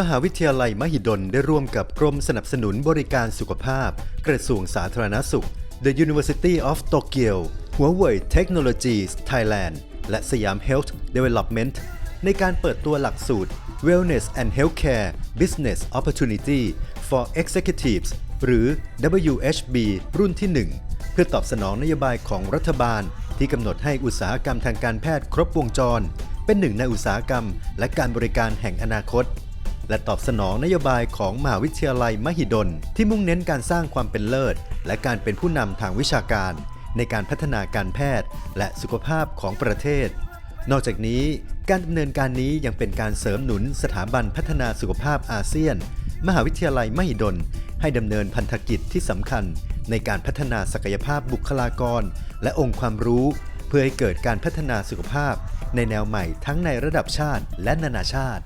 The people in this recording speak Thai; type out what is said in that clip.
มหาวิทยาลัยมหิดลได้ร่วมกับกรมสนับสนุนบริการสุขภาพ กระทรวงสาธารณสุข The University of Tokyo Huawei Technologies Thailand และสยาม Health Development ในการเปิดตัวหลักสูตร Wellness and Healthcare Business Opportunity for Executives หรือ WHB รุ่นที่ 1 เพื่อตอบสนองนโยบายของรัฐบาล ที่กำหนดให้อุตสาหกรรมทางการแพทย์ครบวงจร เป็นหนึ่งในอุตสาหกรรม และการบริการแห่งอนาคต และตอบสนองนโยบายของมหาวิทยาลัยมหิดล ที่มุ่งเน้นการสร้างความเป็นเลิศ และการเป็นผู้นำทางวิชาการ ในการพัฒนาการแพทย์ และสุขภาพของประเทศ นอกจากนี้การดำเนินการนี้ยังเป็นการเสริมหนุนสถาบันพัฒนาสุขภาพอาเซียน มหาวิทยาลัยมหิดล ให้ดำเนินพันธกิจที่สำคัญ ในการพัฒนาศักยภาพบุคลากร และองค์ความรู้ เพื่อให้เกิดการพัฒนาสุขภาพ ในแนวใหม่ทั้งในระดับชาติและนานาชาติ